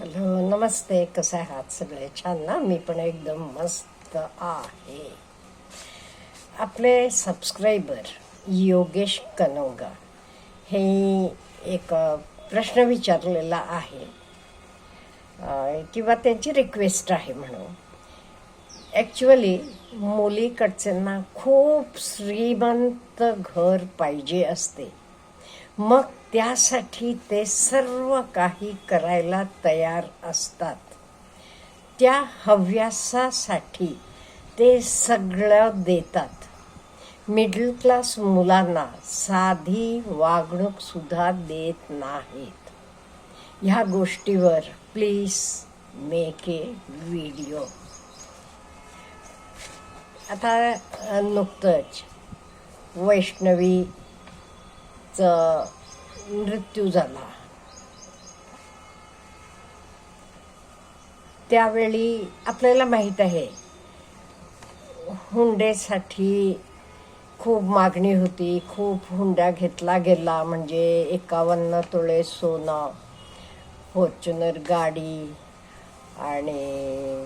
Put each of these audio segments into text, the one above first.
Hello नमस्ते कसे आहात सगळे? छान ना? मी पण एकदम मस्त आहे. आपले सबस्क्रायबर योगेश कनोगा हे एक प्रश्न विचारलेला आहे. किंवा त्यांची रिक्वेस्ट आहे म्हणून. ॲक्च्युअली मुलीकडच्यांना खूप श्रीमंत घर पाहिजे असते. मग त्यासाठी ते सर्व काही करायला तयार असतात. त्या हव्यासासाठी ते सगळं देतात. मिडल क्लास मुलांना साधी वागणूक सुद्धा देत नाहीत. ह्या गोष्टीवर प्लीज मेक ए व्हिडिओ आता नुकतंच वैष्णवीचं मृत्यू झाला. त्यावेळी आपल्याला माहीत आहे हुंडेसाठी खूप मागणी होती खूप हुंडा घेतला गेला म्हणजे एकावन्न तोळे सोनं फॉर्च्युनर गाडी आणि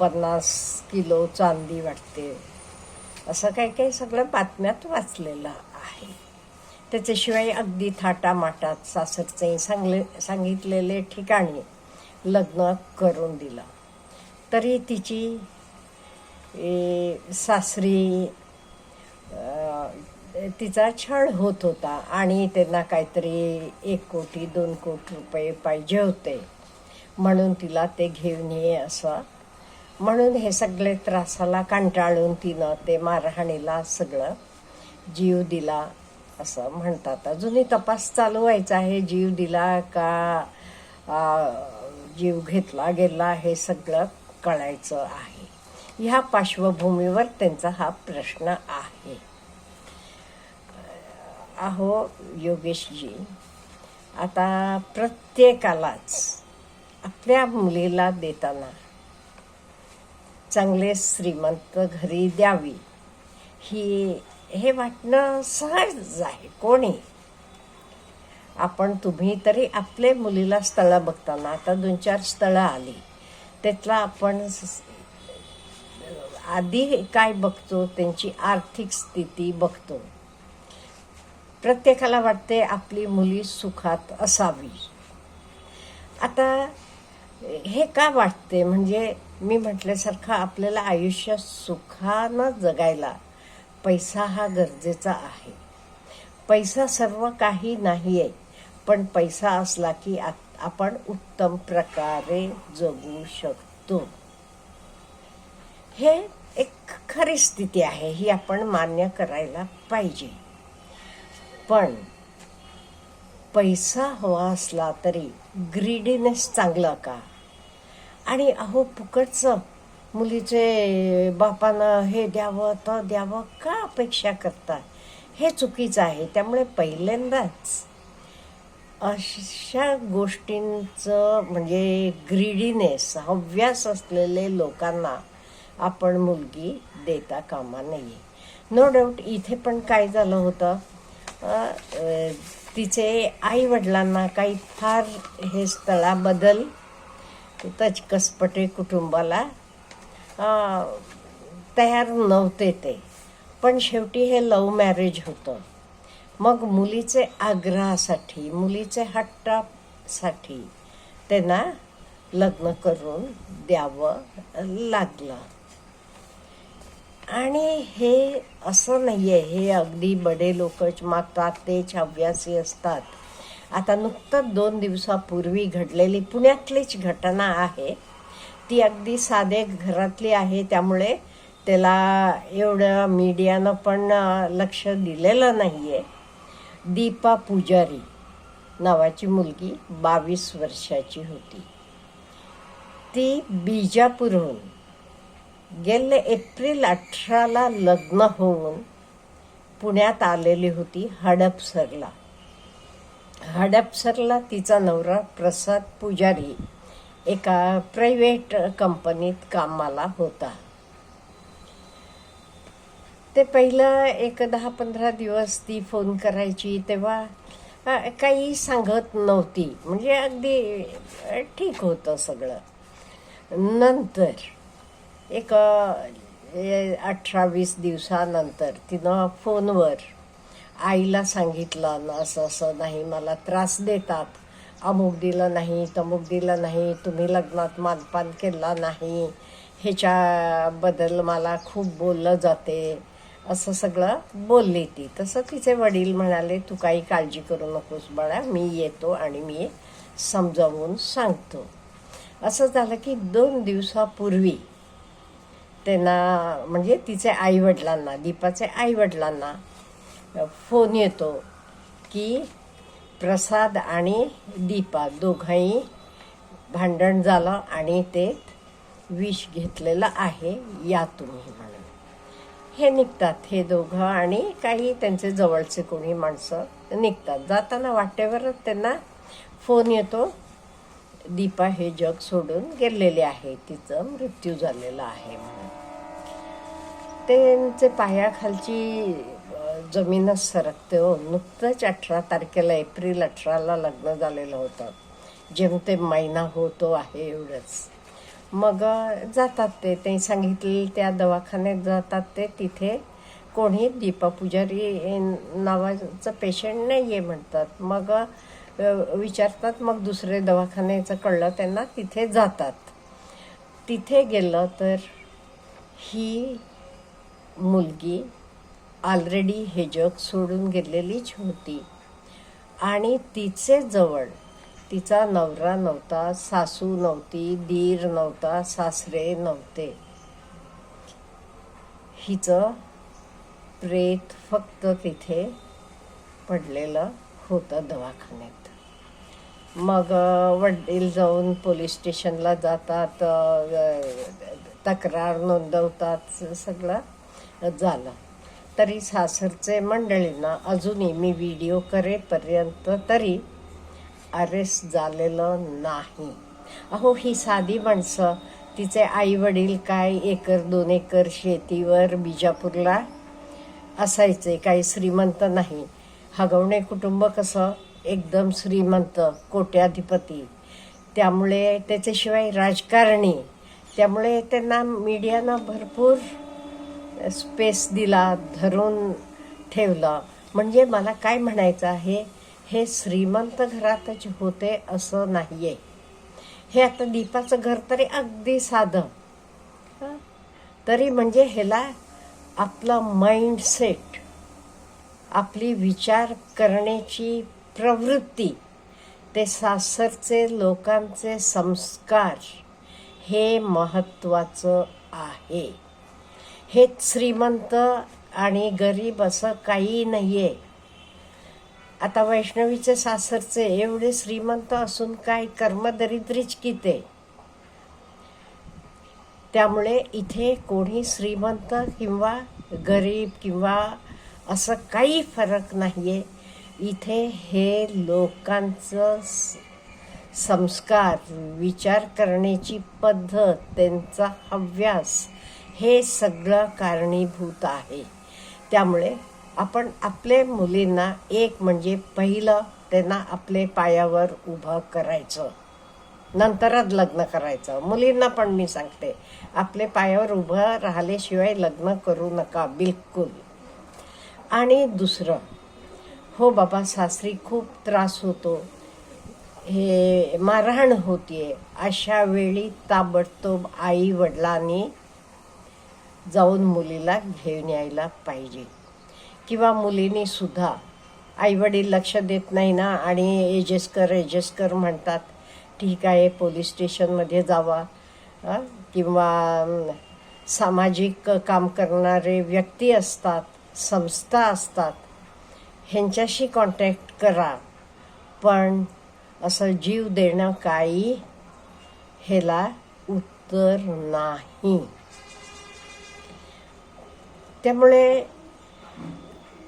पन्नास किलो चांदी वाटते. असं काही काही सगळं बातम्यात वाचलेलं. त्याच्याशिवाय अगदी थाटामाटात सासरचे सांगले सांगितलेले ठिकाणी लग्न करून दिलं. तरी तिची सासरी तिचा छळ होत होता आणि त्यांना काहीतरी एक कोटी दोन कोटी रुपये पाहिजे होते. म्हणून तिला ते घेऊन ये असं. म्हणून हे सगळे त्रासाला कंटाळून तिनं ते मारहाणीला सगळं जीव दिला. असं म्हणतात. अजूनही तपास चालू व्हायचा आहे जीव दिला का आ, जीव घेतला गेला हे सगळं कळायचं आहे. ह्या पार्श्वभूमीवर त्यांचा हा प्रश्न आहे. अहो योगेशजी आता प्रत्येकालाच आपल्या मुलीला देताना चांगले श्रीमंत घरी द्यावी ही हे वाटणं सहज आहे कोणी? आपण तुम्ही तरी आपले मुलीला स्थळं बघताना आता दोन चार स्थळं आली त्यातला आपण आधी काय बघतो त्यांची आर्थिक स्थिती बघतो. प्रत्येकाला वाटते आपली मुली सुखात असावी. आता हे का वाटते? म्हणजे मी म्हटल्यासारखं आपल्याला आयुष्य सुखानं जगायला पैसा हा गरजेचा आहे. पैसा सर्व काही नाही आहे पण पैसा असला की आ- आपण उत्तम प्रकारे जगू शकतो. हे एक खरी स्थिती आहे ही आपण मान्य करायला पाहिजे. पण पैसा हवा असला तरी ग्रीडीनेस चांगलं का? आणि अहो फुकटचं मुलीचे बापानं हे द्यावं तर द्यावं का अपेक्षा करतात? हे चुकीचं आहे. त्यामुळे पहिल्यांदाच अशा गोष्टींचं म्हणजे ग्रीडीनेस हव्यास असलेले लोकांना आपण मुलगी देता कामा नये. नो डाऊट इथे पण काय झालं होतं? तिचे आई वडिलांना काही फार हे स्थळाबद्दल तचकसपटे कुटुंबाला तयार नव्हते ते. पण शेवटी हे लव्ह मॅरेज होतं. मग मुलीचे आग्रहासाठी मुलीचे हट्टासाठी त्यांना लग्न करून द्यावं लागलं. आणि हे असं नाही आहे हे अगदी बडे लोकच मागतात तेच छाव्यासी असतात. आता नुकतंच दोन दिवसापूर्वी घडलेली पुण्यातलीच घटना आहे. ती अगदी साधे घरातली आहे त्यामुळे त्याला एवढं मीडियानं पण लक्ष दिलेलं नाही आहे दीपा पुजारी नावाची मुलगी बावीस वर्षाची होती. ती बीजापूरहून गेले एप्रिल अठराला लग्न होऊन पुण्यात आलेली होती हडपसरला. हडपसरला तिचा नवरा प्रसाद पुजारी एका प्रायव्हेट कंपनीत कामाला होता. ते पहिलं एक दहा पंधरा दिवस ती फोन करायची तेव्हा काही सांगत नव्हती. म्हणजे अगदी ठीक होतं सगळं. नंतर एक अठरा वीस दिवसानंतर तिनं फोनवर आईला सांगितलं ना असं असं नाही मला त्रास देतात. अमुक दिलं नाही तमुक दिलं नाही तुम्ही लग्नात मानपान केला नाही. ह्याच्याबद्दल मला खूप बोललं जाते. असं सगळं बोलली ती. तसं तिचे वडील म्हणाले तू काही काळजी करू नकोस बाळा मी येतो आणि मी समजावून सांगतो. असं झालं की दोन दिवसापूर्वी त्यांना म्हणजे तिचे आईवडिलांना दीपाचे आईवडिलांना फोन येतो की प्रसाद आणि दीपा दोघंही भांडण झालं आणि ते विष घेतलेलं आहे या तुम्ही म्हणून. हे निघतात हे दोघं आणि काही त्यांचे जवळचे कोणी माणसं निघतात. जाताना वाटेवरच त्यांना फोन येतो. दीपा हे जग सोडून गेलेले आहे. तिचं मृत्यू झालेला आहे म्हणून. त्यांचे पायाखालची जमीनच सरकते हो नुकतंच अठरा तारखेला एप्रिल अठराला लग्न झालेलं होतं. जेमतेम महिना होतो आहे एवढंच. मग जातात ते. ते सांगितलेले त्या दवाखान्यात जातात ते. तिथे कोणी दीपा पुजारी नावाचं पेशंट नाही आहे म्हणतात. मग विचारतात. मग दुसरे दवाखान्याचं कळलं त्यांना तिथे जातात. तिथे गेलं तर ही मुलगी ऑलरेडी हे जग सोडून गेलेलीच होती. आणि तिचे जवळ तिचा नवरा नव्हता सासू नव्हती दीर नव्हता सासरे नव्हते. हिचं प्रेत फक्त तिथे पडलेलं होतं दवाखान्यात. मग वडील जाऊन पोलीस स्टेशनला जातात तक्रार नोंदवतात सगळं झालं. तरी सासरचे मंडळींना अजूनही मी व्हिडिओ करेपर्यंत तरी अरेस्ट झालेलं नाही. अहो ही साधी माणसं तिचे आई वडील काय एकर दोन एकर शेतीवर बिजापूरला असायचे काही श्रीमंत नाही. हगवणे कुटुंब कसं? एकदम श्रीमंत कोट्याधिपती त्यामुळे त्याच्याशिवाय राजकारणी. त्यामुळे त्यांना मीडियानं भरपूर स्पेस दिला धरून ठेवलं. म्हणजे मला काय म्हणायचं आहे हे श्रीमंत घरातच होते असं नाहीये. हे आता दीपाचं घर तरी अगदी साधं? तरी म्हणजे ह्याला आपलं माइंडसेट आपली विचार करण्याची प्रवृत्ती ते सासरचे लोकांचे संस्कार हे महत्त्वाचं आहे. हे श्रीमंत आणि गरीब असं काही नाही आहे आता वैष्णवीचे सासरचे एवढे श्रीमंत असून काय कर्मदरिद्रीच किते? त्यामुळे इथे कोणी श्रीमंत किंवा गरीब किंवा असं काही फरक नाहीये. इथे हे लोकांचं संस्कार विचार करण्याची पद्धत त्यांचा हव्यास हे सगळं कारणीभूत आहे. त्यामुळे आपण आपले मुलींना एक म्हणजे पहिलं त्यांना आपले पायावर उभं करायचं. नंतरच लग्न करायचं. मुलींना पण मी सांगते आपले पायावर उभं राहिल्याशिवाय लग्न करू नका बिलकुल. आणि दुसरं हो बाबा सासरी खूप त्रास होतो. हे मारहाण होतीये. अशा वेळी ताबडतोब आई वडिलांनी जाऊन मुलीला घेऊन यायला पाहिजे. किंवा मुलीनेसुद्धा आईवडील लक्ष देत नाही ना आणि एजेस कर एजेस कर म्हणतात. ठीक आहे पोलीस स्टेशनमध्ये जावा. किंवा सामाजिक काम करणारे व्यक्ती असतात संस्था असतात ह्यांच्याशी कॉन्टॅक्ट करा. पण असं जीव देणं काही ह्याला उत्तर नाही. त्यामुळे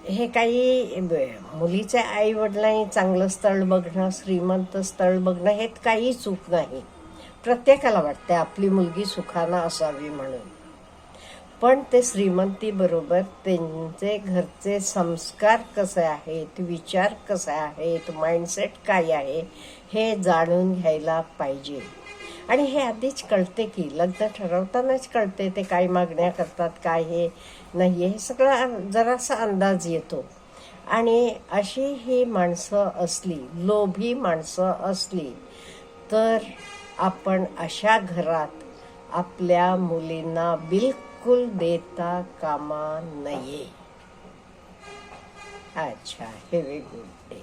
हे काही मुलीच्या मुलीचे आई वडिलांनी चांगलं स्थळ बघणं श्रीमंत स्थळ बघणं हे काही चूक नाही. प्रत्येकाला वाटते आपली मुलगी सुखानं असावी म्हणून. पण ते श्रीमंतीबरोबर त्यांचे घरचे संस्कार कसे आहेत विचार कसे आहेत माइंडसेट काय आहे हे जाणून घ्यायला पाहिजे. आणि हे आधीच कळते की लग्न ठरवतानाच कळते ते काय मागण्या करतात काय हे नाही हे सगळं जरासा अंदाज येतो. आणि अशी ही माणसं असली लोभी माणसं असली तर आपण अशा घरात आपल्या मुलींना बिलकुल देता कामा नये. अच्छा हे गुड डे